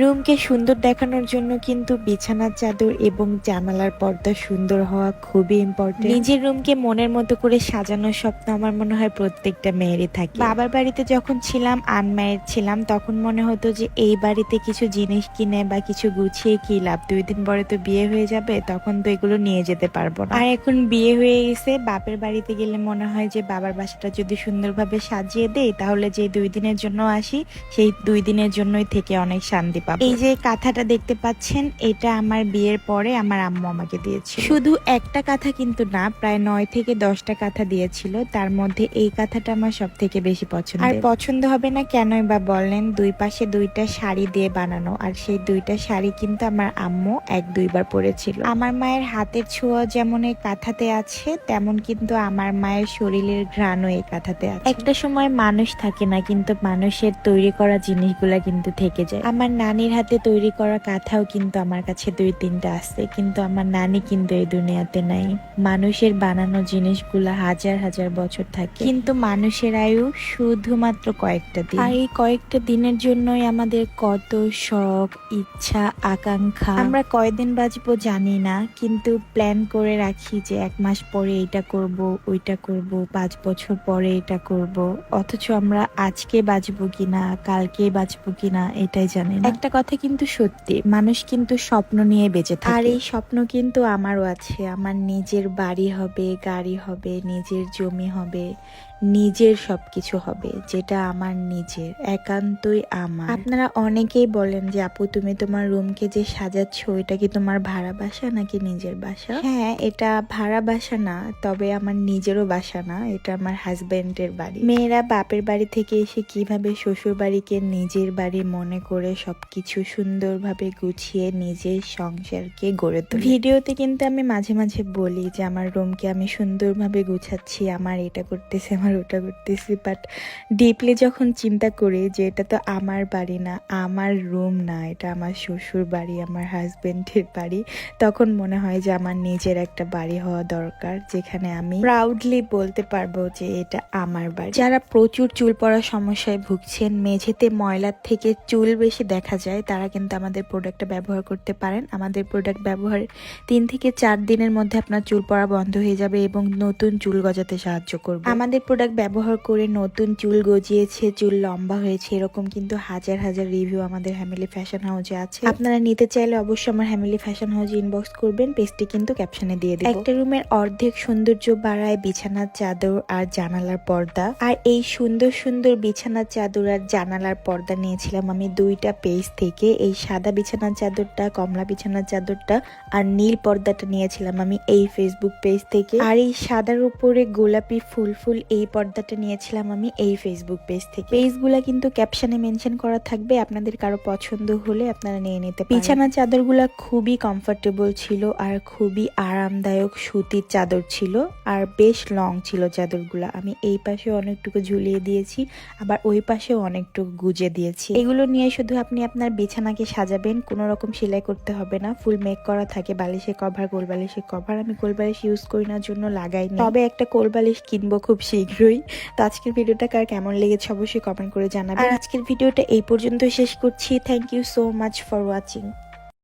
রুমকে সুন্দর দেখানোর জন্য কিন্তু বিছানার চাদর এবং জানালার পর্দা সুন্দর হওয়া খুবই ইম্পর্টেন্ট নিজের রুমকে মনের মতো করে সাজানোর স্বপ্ন আমার মনে হয় প্রত্যেকটা মেয়েরই থাকে। বাবার বাড়িতে যখন ছিলাম আনম্যারিড ছিলাম, তখন মনে হতো যে এই বাড়িতে কিছু জিনিস কিনে বা কিছু গুছিয়ে কি লাভ? দুই দিন পরে তো বিয়ে হয়ে যাবে, তখন তো এগুলো নিয়ে যেতে পারব না। আর এখন বিয়ে হয়ে গেছে, বাপের বাড়িতে গেলে মনে হয় যে বাবার বাসাটা যদি সুন্দরভাবে সাজিয়ে দেয় তাহলে যে দুই দিনের জন্য আসি, সেই দুই দিনের জন্যই থেকে অনেক শান্তি পাবো। এই যে কাঁথাটা দেখতে পাচ্ছেন এটা আমার বিয়ের পরে আমার আম্মু আমাকে দিয়েছে শুধু একটা কাঁথা কিন্তু না প্রায় নয় থেকে দশটা কাঁথা দিয়েছিল। তার মধ্যে এই কাঁথাটা আমার সব থেকে বেশি পছন্দ আর পছন্দ হবে না কেনই বা বললেন দুই পাশে দুইটা শাড়ি দিয়ে বানানো আর সেই দুইটা শাড়ি কিন্তু আমার আম্মু এক দুইবার পরেছিল। আমার মায়ের হাতের ছোঁয়া যেমন এই কাঁথাতে আছে তেমন কিন্তু আমার মায়ের শরীরের ঘ্রাণও এই কাঁথাতে আছে। একটা সময় মানুষ থাকে না কিন্তু মানুষের তৈরি করা জিনিসগুলা কিন্তু থেকে যায়। আমার নানির হাতে তৈরি করা কাঁথাও কিন্তু আমার কাছে দুই তিনটা আছে, কিন্তু আমার নানি কিন্তু এই দুনিয়াতে নাই। মানুষের বানানো জিনিসগুলা হাজার হাজার বছর থাকে। কিন্তু মানুষের আয়ু শুধুমাত্র কয়েকটা দিন। আর এই কয়েকটা দিনের জন্যই আমাদের কত শখ, ইচ্ছা, আকাঙ্ক্ষা। আমরা কয়দিন বাঁচবো জানি না, কিন্তু প্ল্যান করে রাখি যে এক মাস পরে এটা করব, ওইটা করব, পাঁচ বছর পরে এটা করব। অথচ আমরা আজকে বাঁচবো কিনা কালকে বাঁচবো কিনা, এটাই জানি না। একটা কথা কিন্তু সত্যি, মানুষ কিন্তু স্বপ্ন নিয়ে বেঁচে থাকে। আর এই স্বপ্ন কিন্তু আমারও আছে। আমার নিজের বাড়ি হবে, গাড়ি হবে, নিজের জমি হবে নিজের সব কিছু হবে, যেটা আমার নিজের, একান্তই আমার। আপনারা অনেকেই বলেন যে, আপু, তুমি তোমার রুমকে যে সাজাচ্ছ এটা কি তোমার ভাড়া বাসা নাকি নিজের বাসা? হ্যাঁ এটা ভাড়া বাসা না, তবে আমার নিজেরও বাসা না, এটা আমার হাজবেন্ডের বাড়ি। মেয়েরা বাপের বাড়ি থেকে এসে কীভাবে শ্বশুর বাড়িকে নিজের বাড়ি মনে করে সবকিছু সুন্দরভাবে গুছিয়ে নিজের সংসারকে গড়ে তোলে। ভিডিওতে কিন্তু আমি মাঝে মাঝে বলি যে, আমার রুমকে আমি সুন্দরভাবে গুছাচ্ছি, আমার এটা করতেছে, আমার ওটা করতেছি বাট ডিপলি যখন চিন্তা করি যে এটা তো আমার বাড়ি না, আমার রুম না, এটা আমার শ্বশুর বাড়ি, আমার হাজবেন্ডের বাড়ি, তখন মনে হয় যে আমার নিজের একটা বাড়ি হওয়া দরকার, যেখানে আমি প্রাউডলি বলতে পারব যে এটা আমার বাড়ি। যারা প্রচুর চুল পড়ার সমস্যায় ভুগছেন, মেঝেতে ময়লার থেকে চুল বেশি দেখা যায়, তারা কিন্তু আমাদের প্রোডাক্টটা ব্যবহার করতে পারেন। আমাদের প্রোডাক্ট ব্যবহার তিন থেকে চার দিনের মধ্যে আপনার চুল পড়া বন্ধ হয়ে যাবে এবং নতুন চুল গজাতে সাহায্য করবে। আমাদের প্রোডাক্ট ব্যবহার করে নতুন চুল গজিয়েছে, চুল লম্বা হয়েছে, এরকম কিন্তু হাজার হাজার রিভিউ আমাদের হ্যামিলি ফ্যাশন হাউসে আছে। আপনারা নিতে চাইলে অবশ্যই আমার হ্যামিলি ফ্যাশন হাউসে ইনবক্স করবেন পেজটি কিন্তু ক্যাপশনে দিয়ে দিই একটা রুমের অর্ধেক সৌন্দর্য বাড়ায় বিছানার চাদর আর জানালার পর্দা। আর এই সুন্দর সুন্দর বিছানার চাদর আর জানালার পর্দা নিয়েছিলাম আমি দুইটা পেজ থেকে। এই সাদা বিছানার চাদরটা, কমলা বিছানার চাদরটা আর নীল পর্দাটা নিয়েছিলাম আমি এই ফেসবুক পেজ থেকে। আর এই সাদার উপরে গোলাপি ফুল ফুল এই পর্দাটা নিয়েছিলাম আমি এই ফেসবুক পেজ থেকে। পেজগুলা কিন্তু ক্যাপশনে মেনশন করা থাকবে, আপনাদের কারও পছন্দ হলে আপনারা নিয়ে নিতে বিছানার চাদরগুলা খুবই কমফোর্টেবল ছিল আর খুবই আরামদায়ক সুতির চাদর ছিল আর বেশ লং ছিল চাদরগুলা। আমি এই পাশে অনেকটুকু ঝুলিয়ে দিয়েছি, আবার ওই পাশেও অনেকটুকু গুজে দিয়েছি। এগুলো নিয়ে শুধু আপনি আপনার বিছানাকে সাজাবেন, কোনো রকম সেলাই করতে হবে না ফুল মেক করা থাকে, বালিশের কভার কোল বালিশের কভার আমি কোল বালিশ ইউজ করি না, জন্য লাগাইনি। তবে একটা কোল বালিশ কিনবো খুব শীঘ্রই তো আজকের ভিডিওটা কার কেমন লেগেছে অবশ্যই কমেন্ট করে জানাবেন। আজকের ভিডিওটা এই পর্যন্ত শেষ করছি। Thank you so much for watching